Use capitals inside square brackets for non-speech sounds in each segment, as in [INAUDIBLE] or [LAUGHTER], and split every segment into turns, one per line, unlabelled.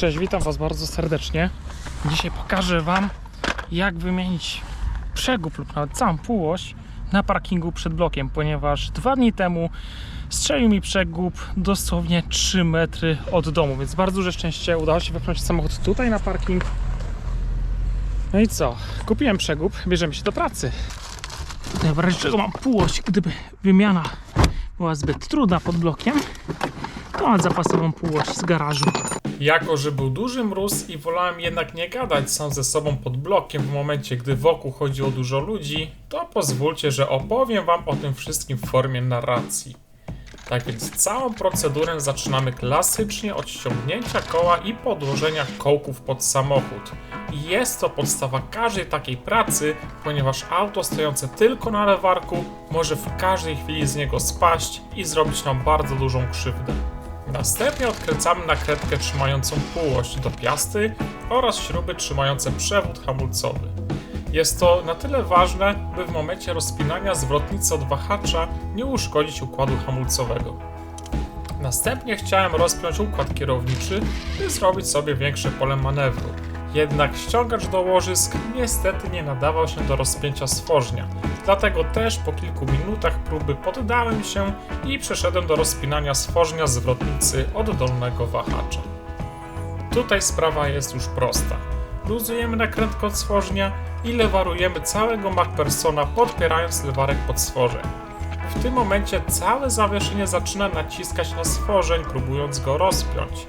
Cześć, witam Was bardzo serdecznie. Dzisiaj pokażę Wam, jak wymienić przegub lub nawet całą półoś na parkingu przed blokiem, ponieważ dwa dni temu strzelił mi przegub dosłownie 3 metry od domu, więc bardzo duże szczęście udało się wepchnąć samochód tutaj na parking. No i co? Kupiłem przegub, bierzemy się do pracy. W razie czego mam półość, gdyby wymiana była zbyt trudna pod blokiem, to mam zapasową półość z garażu. Jako, że był duży mróz i wolałem jednak nie gadać sam ze sobą pod blokiem w momencie, gdy wokół chodziło dużo ludzi, to pozwólcie, że opowiem Wam o tym wszystkim w formie narracji. Tak więc całą procedurę zaczynamy klasycznie od ściągnięcia koła i podłożenia kołków pod samochód. I jest to podstawa każdej takiej pracy, ponieważ auto stojące tylko na lewarku może w każdej chwili z niego spaść i zrobić nam bardzo dużą krzywdę. Następnie odkręcamy nakrętkę trzymającą półość do piasty oraz śruby trzymające przewód hamulcowy. Jest to na tyle ważne, by w momencie rozpinania zwrotnicy od wahacza nie uszkodzić układu hamulcowego. Następnie chciałem rozpiąć układ kierowniczy, by zrobić sobie większe pole manewru. Jednak ściągacz do łożysk niestety nie nadawał się do rozpięcia stworznia, dlatego też po kilku minutach próby poddałem się i przeszedłem do rozpinania stworznia zwrotnicy od dolnego wahacza. Tutaj sprawa jest już prosta. Luzujemy nakrętkę od stworznia i lewarujemy całego MacPersona podpierając lewarek pod stworzeń. W tym momencie całe zawieszenie zaczyna naciskać na stworzeń, próbując go rozpiąć.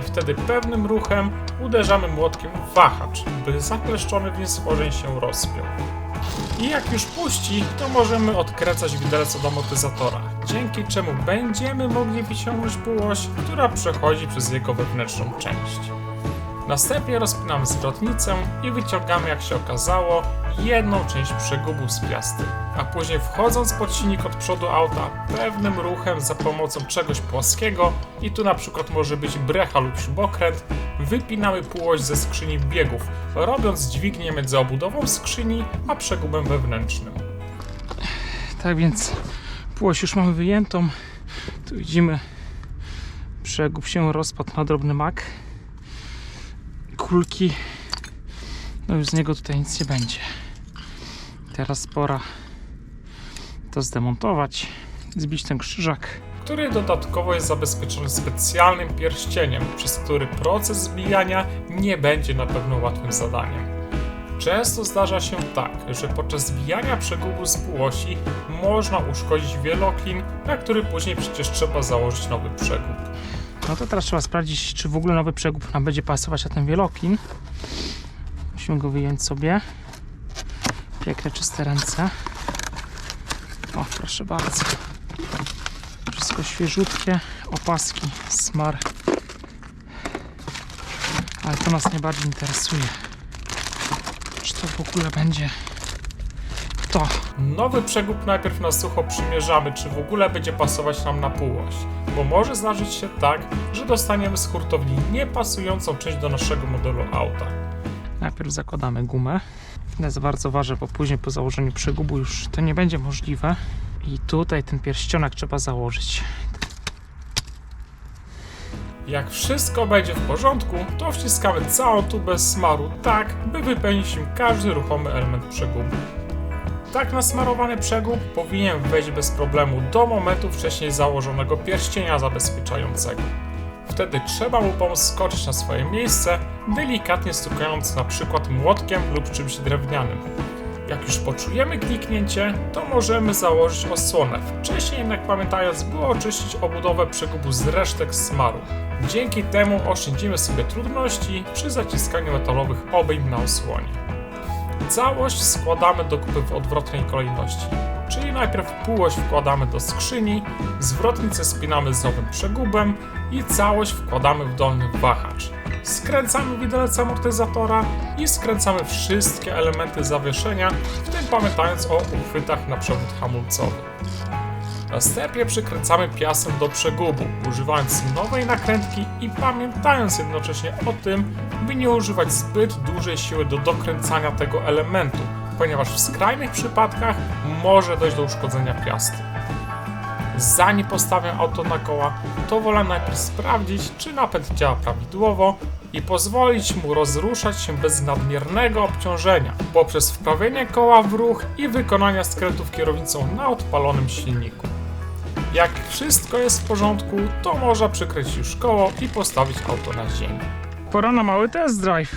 I wtedy pewnym ruchem uderzamy młotkiem w wahacz, by zakleszczony w nim się rozpiął. I jak już puści, to możemy odkręcać widelec od amortyzatora, dzięki czemu będziemy mogli wyciągnąć półość, która przechodzi przez jego wewnętrzną część. Następnie rozpinamy zwrotnicę i wyciągamy, jak się okazało, jedną część przegubu z piasty. A później wchodząc pod silnik od przodu auta, pewnym ruchem za pomocą czegoś płaskiego, i tu na przykład może być brecha lub śrubokręt, wypinamy półość ze skrzyni biegów, robiąc dźwignię między obudową skrzyni a przegubem wewnętrznym. Tak więc półość już mamy wyjętą. Tu widzimy przegub się rozpadł na drobny mak kulki. No już z niego tutaj nic nie będzie. Teraz pora to zdemontować, zbić ten krzyżak, który dodatkowo jest zabezpieczony specjalnym pierścieniem, przez który proces zbijania nie będzie na pewno łatwym zadaniem. Często zdarza się tak, że podczas zbijania przegubu z półosi można uszkodzić wieloklin, na który później przecież trzeba założyć nowy przegub. No to teraz trzeba sprawdzić, czy w ogóle nowy przegub nam będzie pasować na ten wieloklin. Musimy go wyjąć sobie. Piękne, czyste ręce. O, proszę bardzo. Wszystko świeżutkie. Opaski, smar. Ale to nas najbardziej interesuje. Czy to w ogóle będzie to. Nowy przegub najpierw na sucho przymierzamy, czy w ogóle będzie pasować nam na półość. Bo może zdarzyć się tak, że dostaniemy z hurtowni niepasującą część do naszego modelu auta. Najpierw zakładamy gumę. To jest bardzo ważne, bo później po założeniu przegubu już to nie będzie możliwe. I tutaj ten pierścionek trzeba założyć. Jak wszystko będzie w porządku, to wciskamy całą tubę smaru tak, by wypełnić im każdy ruchomy element przegubu. Tak nasmarowany przegub powinien wejść bez problemu do momentu wcześniej założonego pierścienia zabezpieczającego. Wtedy trzeba mu pomóc skoczyć na swoje miejsce, delikatnie stukając przykład młotkiem lub czymś drewnianym. Jak już poczujemy kliknięcie, to możemy założyć osłonę. Wcześniej jednak pamiętając, było oczyścić obudowę przegubu z resztek smaru. Dzięki temu oszczędzimy sobie trudności przy zaciskaniu metalowych obejm na osłonie. Całość składamy do kupy w odwrotnej kolejności. Czyli najpierw półość wkładamy do skrzyni, zwrotnicę spinamy z nowym przegubem i całość wkładamy w dolny wahacz. Skręcamy widelec amortyzatora i skręcamy wszystkie elementy zawieszenia, w tym pamiętając o uchwytach na przewód hamulcowy. Następnie przykręcamy piasem do przegubu, używając nowej nakrętki i pamiętając jednocześnie o tym, by nie używać zbyt dużej siły do dokręcania tego elementu, ponieważ w skrajnych przypadkach może dojść do uszkodzenia piasty. Zanim postawię auto na koła, to wolę najpierw sprawdzić, czy napęd działa prawidłowo i pozwolić mu rozruszać się bez nadmiernego obciążenia poprzez wprawienie koła w ruch i wykonania skrętów kierownicą na odpalonym silniku. Jak wszystko jest w porządku, to można przykręcić już koło i postawić auto na ziemi. Pora na mały test drive.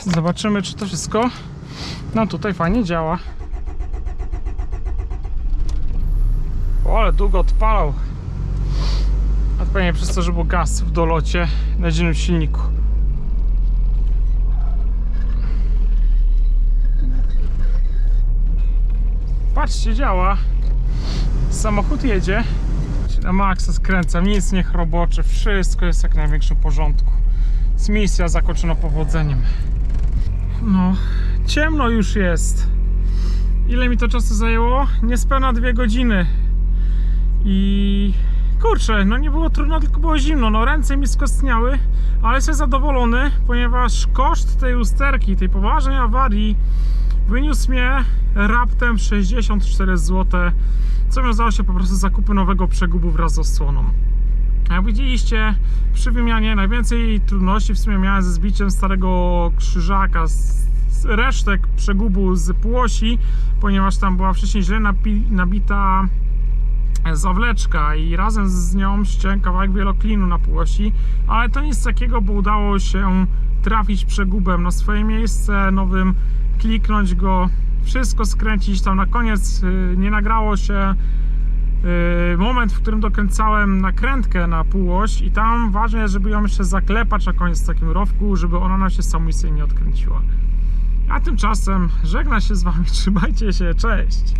Zobaczymy, czy to wszystko nam tutaj fajnie działa. O, ale długo odpalał. A pewnie przez to, że był gaz w dolocie na zimnym silniku. Patrzcie, działa. Samochód jedzie. Na maksa skręcam, nic nie chrobocze, wszystko jest jak w największym porządku. Jest misja zakończona powodzeniem. No, ciemno już jest. Ile mi to czasu zajęło? Niespełna dwie godziny. I kurczę, no nie było trudno, tylko było zimno. No ręce mi skostniały, ale jestem zadowolony, ponieważ koszt tej usterki, tej poważnej awarii wyniósł mnie raptem 64 zł, co wiązało się po prostu z zakupem nowego przegubu wraz z osłoną. Jak widzieliście, przy wymianie najwięcej trudności w sumie miałem ze zbiciem starego krzyżaka, z resztek przegubu z płosi, ponieważ tam była wcześniej źle nabita zawleczka i razem z nią ściąłem kawałek wieloklinu na płosi, ale to nic takiego, bo udało się trafić przegubem na swoje miejsce, nowym kliknąć go, wszystko skręcić, tam na koniec y, nie nagrało się y, moment, w którym dokręcałem nakrętkę na półoś i tam ważne jest, żeby ją jeszcze zaklepać na koniec w takim rowku, żeby ona nam się samoistnie nie odkręciła. A tymczasem żegna się z Wami, [LAUGHS] trzymajcie się, cześć!